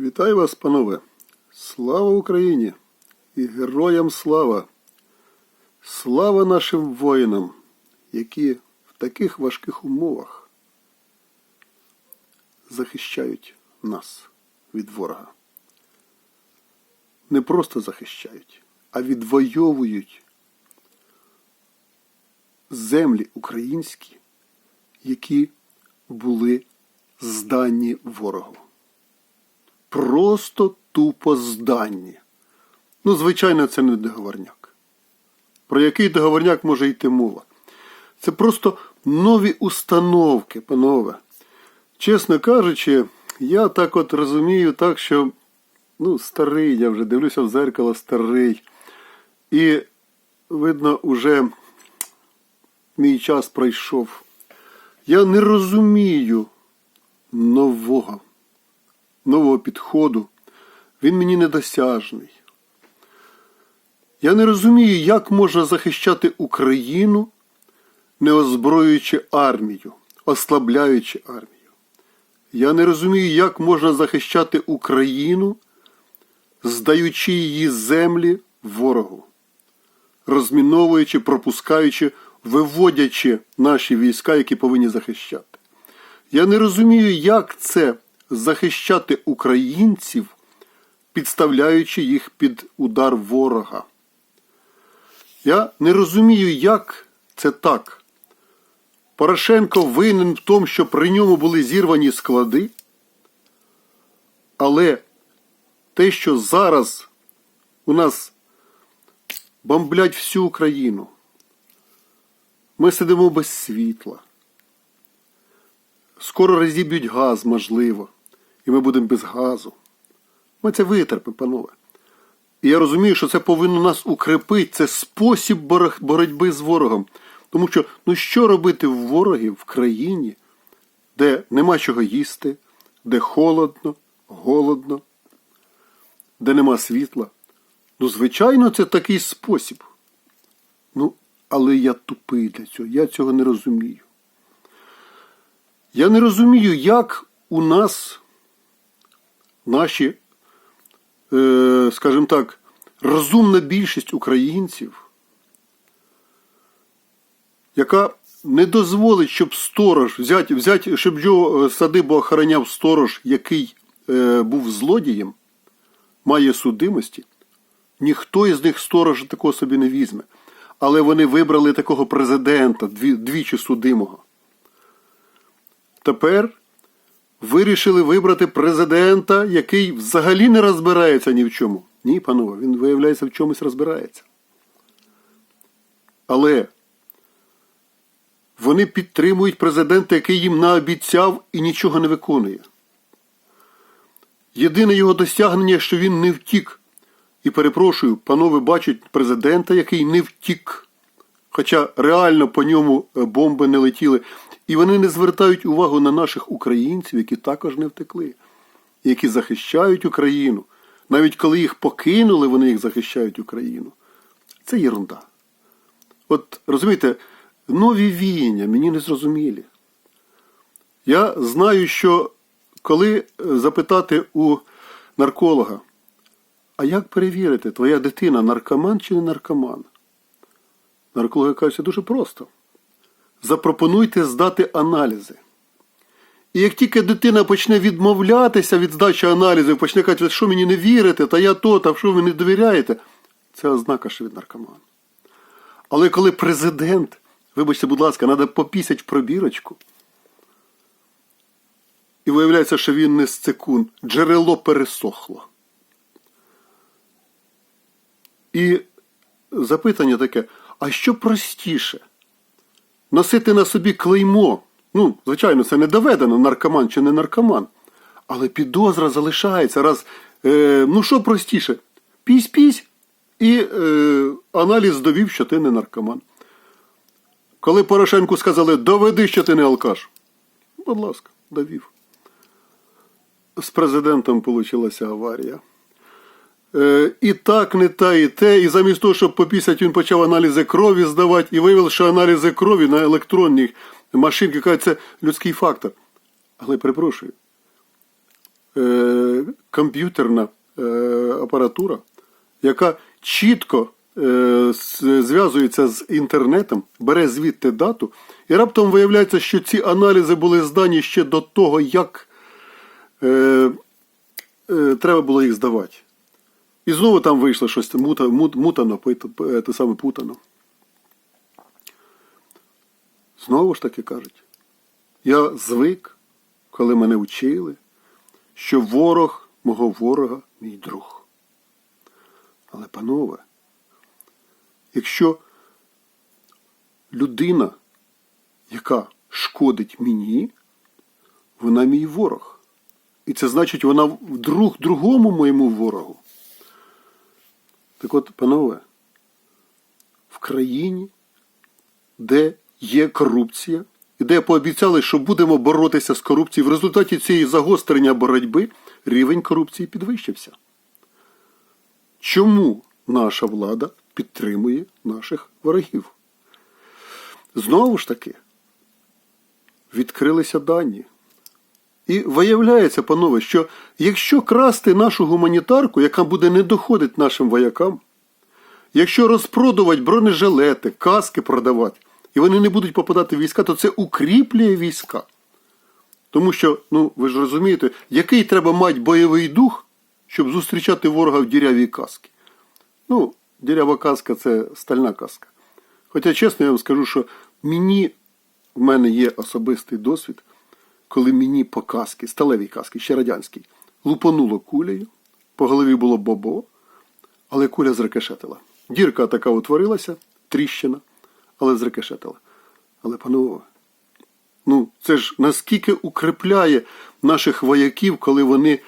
Вітаю вас, панове! Слава Україні і героям слава! Слава нашим воїнам, які в таких важких умовах захищають нас від ворога. Не просто захищають, а відвоюють землі українські, які були здані ворогу просто тупо здані. Ну, звичайно, це не договорняк. Про який договорняк може йти мова? Це просто нові установки, панове. Чесно кажучи, я так от розумію, так, що ну, старий, я вже дивлюся в зеркало старий. І, видно, уже мій час пройшов. Я не розумію нового нового підходу. Він мені недосяжний. Я не розумію, як можна захищати Україну, не озброюючи армію, ослабляючи армію. Я не розумію, як можна захищати Україну, здаючи її землі ворогу, розміновуючи, пропускаючи, виводячи наші війська, які повинні захищати. Я не розумію, як це захищати українців, підставляючи їх під удар ворога. Я не розумію, як це так. Порошенко винен в тому, що при ньому були зірвані склади, але те, що зараз у нас бомблять всю Україну, ми сидимо без світла. Скоро розіб'ють газ, можливо ми будемо без газу. Ми це витерпимо, панове. І я розумію, що це повинно нас укрепити, це спосіб боротьби з ворогом. Тому що, ну що робити в ворогів в країні, де нема чого їсти, де холодно, голодно, де нема світла? Ну, звичайно, це такий спосіб. Ну, але я тупий для цього, я цього не розумію. Я не розумію, як у нас наші, е, скажімо так, розумна більшість українців, яка не дозволить, щоб сторож взяти, взяти щоб його е, садибу охороняв сторож, який е, був злодієм, має судимості, ніхто із них сторожа такого собі не візьме. Але вони вибрали такого президента, двічі судимого. Тепер вирішили вибрати президента, який взагалі не розбирається ні в чому. Ні, панове, він, виявляється, в чомусь розбирається. Але вони підтримують президента, який їм наобіцяв і нічого не виконує. Єдине його досягнення, що він не втік. І перепрошую, панове бачать президента, який не втік. Хоча реально по ньому е, бомби не летіли. І вони не звертають увагу на наших українців, які також не втекли, які захищають Україну. Навіть коли їх покинули, вони їх захищають Україну. Це єрунда. От розумієте, нові війня мені не зрозумілі. Я знаю, що коли е, запитати у нарколога, а як перевірити, твоя дитина наркоман чи не наркоман? Наркологи кажуть, це дуже просто запропонуйте здати аналізи. І як тільки дитина почне відмовлятися від здачі аналізів, почне казати, що мені не вірите, та я то, та що ви не довіряєте, це ознака, що він наркоман. Але коли президент, вибачте, будь ласка, треба попісять пробірочку, і виявляється, що він не з цикун, джерело пересохло. І запитання таке: а що простіше? Носити на собі клеймо. Ну, звичайно, це не доведено, наркоман чи не наркоман. Але підозра залишається раз. Е, Ну, що простіше? Пісь-пісь, і е, аналіз довів, що ти не наркоман. Коли Порошенку сказали, доведи, що ти не алкаш. Будь ласка, довів. З президентом вийшла аварія. Е, і так, не та, і те. І замість того, щоб попісять, він почав аналізи крові здавати і виявив, що аналізи крові на електронній машинці кажуть, це людський фактор. Але перепрошую. Е, комп'ютерна е, апаратура, яка чітко е, зв'язується з інтернетом, бере звідти дату, і раптом виявляється, що ці аналізи були здані ще до того, як е, е, треба було їх здавати. І знову там вийшло щось мута, мут, мутано, те саме путано. Знову ж таки кажуть, я звик, коли мене вчили, що ворог мого ворога мій друг. Але, панове, якщо людина, яка шкодить мені, вона мій ворог. І це значить, вона друг другому моєму ворогу. Так от, панове, в країні, де є корупція, і де пообіцяли, що будемо боротися з корупцією, в результаті цієї загострення боротьби рівень корупції підвищився. Чому наша влада підтримує наших ворогів? Знову ж таки, відкрилися дані. І виявляється, панове, що якщо красти нашу гуманітарку, яка буде не доходити нашим воякам, якщо розпродувати бронежилети, каски продавати, і вони не будуть попадати в війська, то це укріплює війська. Тому що, ну, ви ж розумієте, який треба мати бойовий дух, щоб зустрічати ворога в дірявій каски. Ну, дірява каска це стальна каска. Хоча, чесно, я вам скажу, що мені, в мене є особистий досвід, коли мені по каски, сталевій каски, ще радянській, лупануло кулею, по голові було бобо, але куля зрикошетила. Дірка така утворилася, тріщина, але зрикошетила. Але, панове, ну, це ж наскільки укріпляє наших вояків, коли вони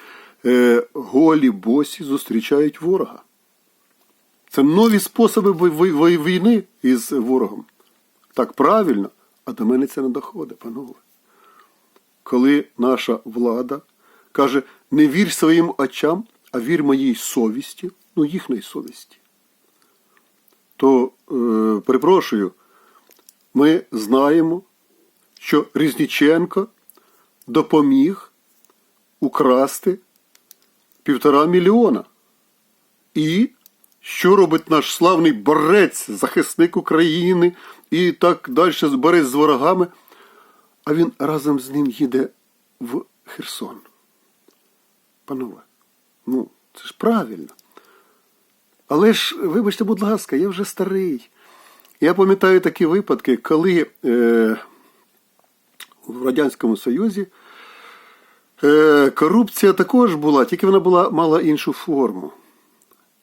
е, голі, босі зустрічають ворога. Це нові способи війни із ворогом. Так правильно, а до мене це не доходить, панове. Коли наша влада каже, не вір своїм очам, а вір моїй совісті, ну їхньої совісті, то, е, перепрошую, ми знаємо, що Різніченко допоміг украсти півтора мільйона. І що робить наш славний борець, захисник України і так далі борець з ворогами, а він разом з ним їде в Херсон. Панове, ну, це ж правильно. Але ж, вибачте, будь ласка, я вже старий. Я пам'ятаю такі випадки, коли е, в Радянському Союзі е, корупція також була, тільки вона була, мала іншу форму.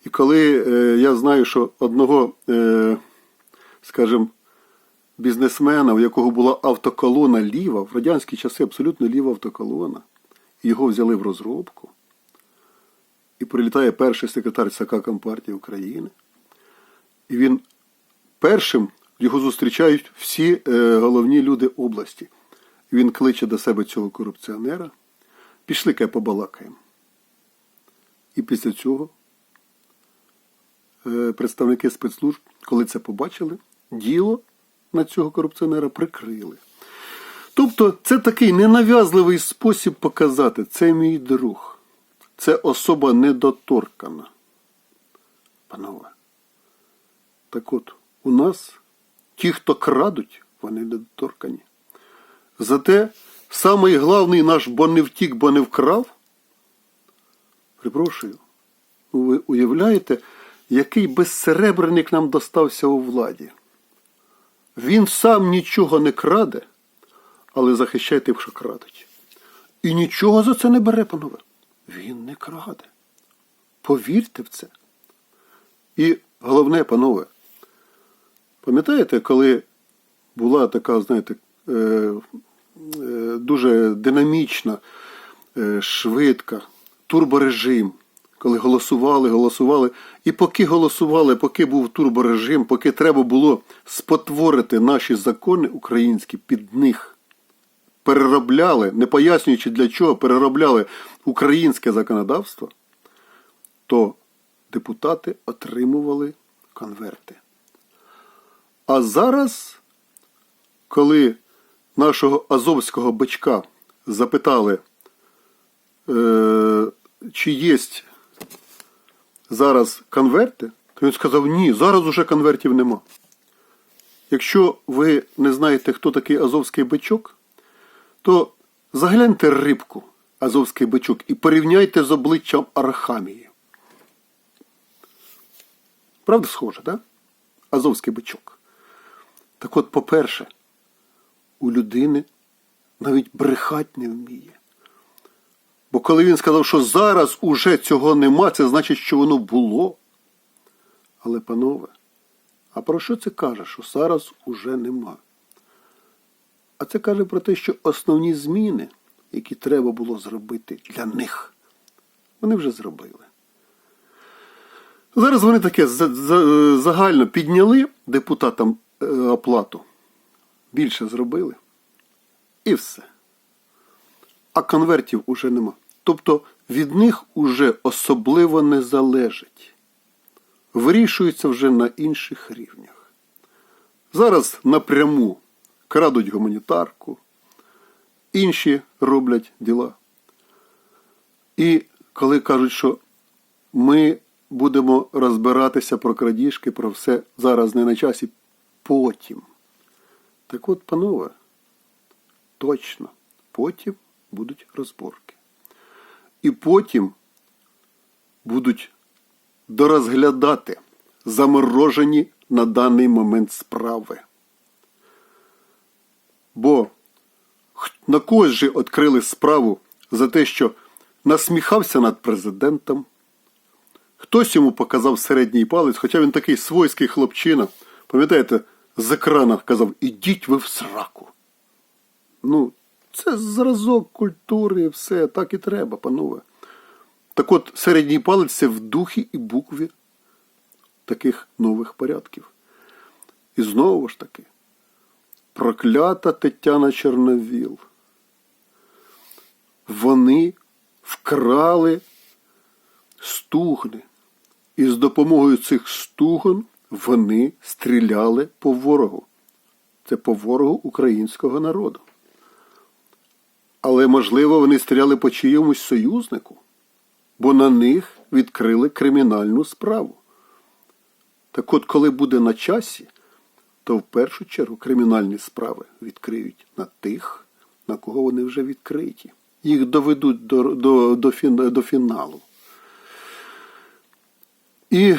І коли е, я знаю, що одного, е, скажімо, бізнесмена, у якого була автоколона ліва, в радянські часи абсолютно ліва автоколона, його взяли в розробку, і прилітає перший секретар ЦК Компартії України, і він першим його зустрічають всі е, головні люди області. Він кличе до себе цього корупціонера, пішли ка побалакаємо. І після цього е, представники спецслужб, коли це побачили, діло на цього корупціонера прикрили. Тобто це такий ненав'язливий спосіб показати, це мій друг, це особа недоторкана. Панове, так от, у нас ті, хто крадуть, вони недоторкані. Зате самий главний наш бо не втік, бо не вкрав. Припрошую, ви уявляєте, який безсеребреник нам достався у владі? Він сам нічого не краде, але захищає тих, що крадуть. І нічого за це не бере, панове. Він не краде. Повірте в це. І головне, панове, пам'ятаєте, коли була така, знаєте, е, е, дуже динамічна, е, швидка, турборежим, коли голосували, голосували. І поки голосували, поки був турборежим, поки треба було спотворити наші закони українські під них, переробляли, не пояснюючи для чого, переробляли українське законодавство, то депутати отримували конверти. А зараз, коли нашого азовського бичка запитали, е, чи є зараз конверти, то він сказав, ні, зараз уже конвертів нема. Якщо ви не знаєте, хто такий азовський бичок, то загляньте рибку азовський бичок і порівняйте з обличчям Арахамії. Правда схоже, так? Да? Азовський бичок. Так от, по-перше, у людини навіть брехать не вміє. Бо коли він сказав, що зараз уже цього нема, це значить, що воно було. Але, панове, а про що це каже, що зараз уже нема? А це каже про те, що основні зміни, які треба було зробити для них, вони вже зробили. Зараз вони таке за- за- загально підняли депутатам е, оплату, більше зробили, і все. А конвертів уже нема. Тобто від них уже особливо не залежить. Вирішується вже на інших рівнях. Зараз напряму крадуть гуманітарку, інші роблять діла. І коли кажуть, що ми будемо розбиратися про крадіжки, про все зараз не на часі, потім. Так от, панове, точно, потім будуть розборки. І потім будуть дорозглядати заморожені на даний момент справи. Бо на когось же відкрили справу за те, що насміхався над президентом. Хтось йому показав середній палець, хоча він такий свойський хлопчина. Пам'ятаєте, з екрана казав, ідіть ви в сраку. Ну, це зразок культури все, так і треба, панове. Так от, середній палець це в духі і букві таких нових порядків. І знову ж таки, проклята Тетяна Чорновіл. Вони вкрали стугни. І з допомогою цих стугон вони стріляли по ворогу. Це по ворогу українського народу. Але, можливо, вони стріляли по чиємусь союзнику, бо на них відкрили кримінальну справу. Так от, коли буде на часі, то в першу чергу кримінальні справи відкриють на тих, на кого вони вже відкриті. Їх доведуть до, до, до, до фіналу. І,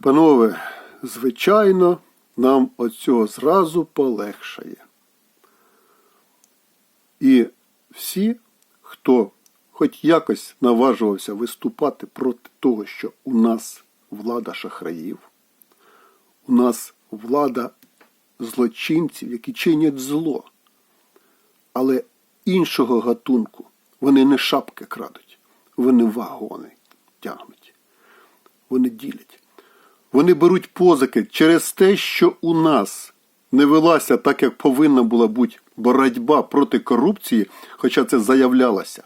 панове, звичайно, нам от цього зразу полегшає. І всі, хто хоч якось наважувався виступати проти того, що у нас влада шахраїв, у нас влада злочинців, які чинять зло, але іншого гатунку вони не шапки крадуть, вони вагони тягнуть, вони ділять. Вони беруть позики через те, що у нас не велася так, як повинна була бути боротьба проти корупції, хоча це заявлялося,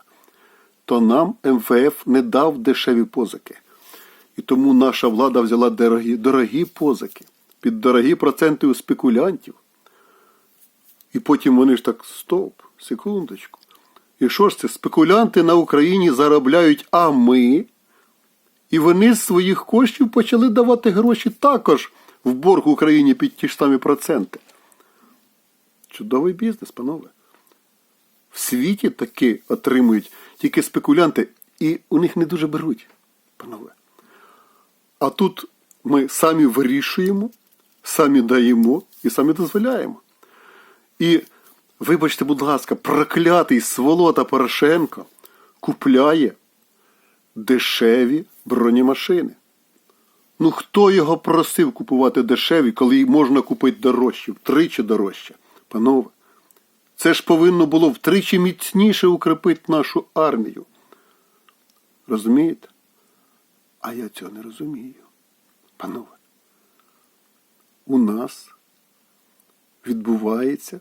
то нам МВФ не дав дешеві позики. І тому наша влада взяла дорогі, дорогі позики під дорогі проценти у спекулянтів. І потім вони ж так, стоп, секундочку. І що ж це? Спекулянти на Україні заробляють, а ми. І вони з своїх коштів почали давати гроші також в борг Україні під ті ж самі проценти. Чудовий бізнес, панове. В світі таки отримують тільки спекулянти, і у них не дуже беруть, панове. А тут ми самі вирішуємо, самі даємо і самі дозволяємо. І, вибачте, будь ласка, проклятий сволота Порошенко купляє дешеві бронемашини. Ну хто його просив купувати дешеві, коли можна купити дорожче, втричі дорожче? Панове, це ж повинно було втричі міцніше укріпити нашу армію. Розумієте? А я цього не розумію. Панове, у нас відбувається,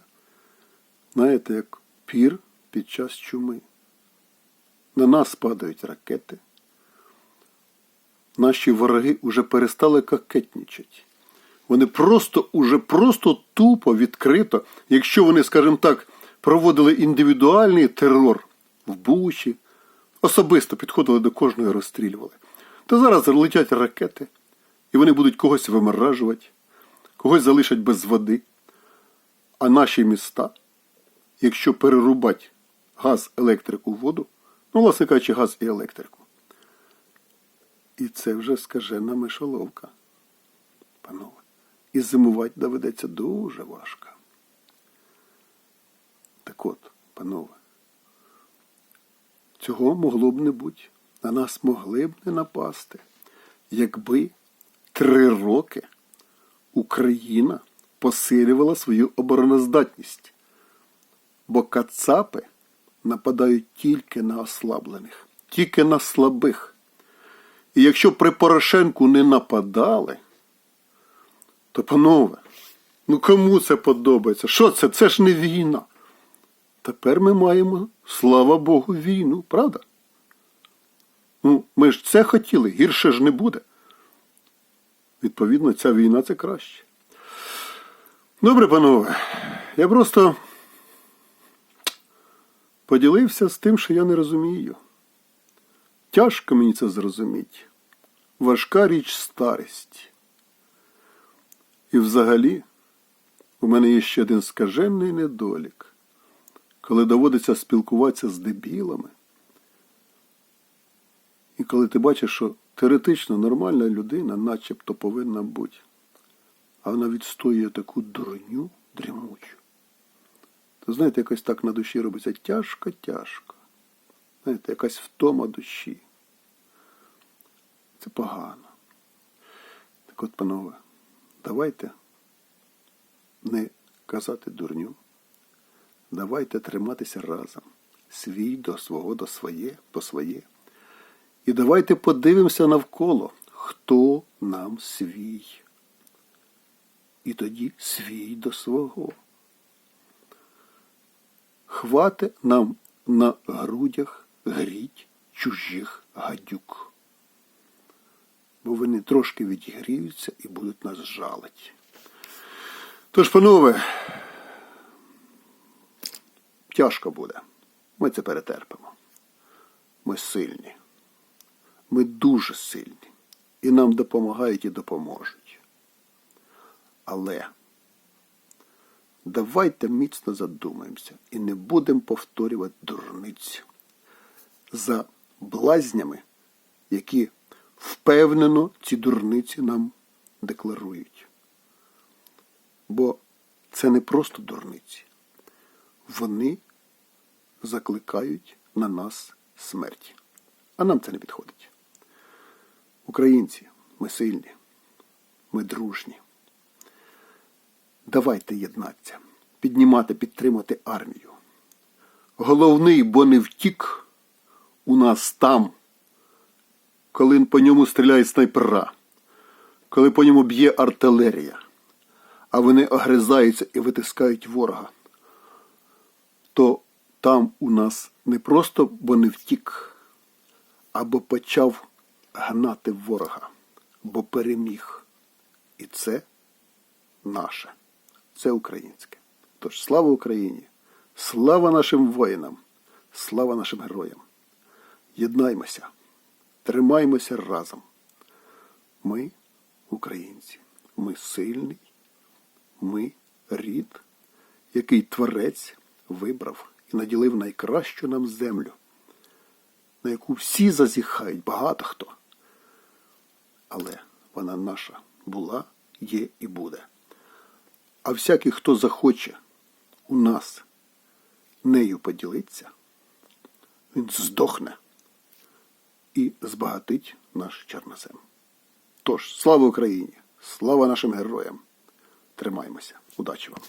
знаєте, як пір під час чуми. На нас падають ракети. Наші вороги вже перестали кокетничати. Вони просто уже просто тупо, відкрито, якщо вони, скажімо так, проводили індивідуальний терор в Бучі, особисто підходили до кожного і розстрілювали. Та зараз летять ракети, і вони будуть когось виморажувати, когось залишать без води. А наші міста, якщо перерубати газ, електрику, воду, ну, власне кажучи, газ і електрику. І це вже скажена мишоловка, панове. І зимувати доведеться дуже важко. Так от, панове, цього могло б не бути. На нас могли б не напасти, якби три роки Україна посилювала свою обороноздатність. Бо кацапи нападають тільки на ослаблених, тільки на слабих. І якщо при Порошенку не нападали, то, панове, ну кому це подобається? Що це? Це ж не війна. Тепер ми маємо, слава Богу, війну, правда? Ну, ми ж це хотіли, гірше ж не буде. Відповідно, ця війна це краще. Добре, панове, я просто поділився з тим, що я не розумію. Тяжко мені це зрозуміти. Важка річ старість. І взагалі, у мене є ще один скажений недолік, коли доводиться спілкуватися з дебілами. І коли ти бачиш, що теоретично нормальна людина начебто повинна бути, а вона відстоює таку дурню дрімучу, то знаєте, якось так на душі робиться тяжко-тяжко. Знаєте, якась втома душі. Це погано. Так от, панове, давайте не казати дурню. Давайте триматися разом. Свій до свого, до своє, по своє. І давайте подивимося навколо, хто нам свій. І тоді свій до свого. Хвати нам на грудях гріть чужих гадюк. Бо вони трошки відігріються і будуть нас жалити. Тож, панове, тяжко буде. Ми це перетерпимо. Ми сильні. Ми дуже сильні. І нам допомагають і допоможуть. Але давайте міцно задумаємося і не будемо повторювати дурниць за блазнями, які впевнено ці дурниці нам декларують. Бо це не просто дурниці. Вони закликають на нас смерті. А нам це не підходить. Українці, ми сильні, ми дружні. Давайте єднатися, піднімати, підтримати армію. Головний, бо не втік у нас там, коли по ньому стріляють снайпера, коли по ньому б'є артилерія, а вони огризаються і витискають ворога, то там у нас не просто бо не втік, або почав гнати ворога, бо переміг. І це наше, це українське. Тож слава Україні! Слава нашим воїнам! Слава нашим героям! Єднаймося, тримаймося разом. Ми українці, ми сильний, ми рід, який творець вибрав і наділив найкращу нам землю, на яку всі зазіхають, багато хто. Але вона наша була, є і буде. А всякий, хто захоче у нас нею поділитися, він здохне і збагатить наш чорнозем. Тож, слава Україні! Слава нашим героям! Тримаймося! Удачі вам!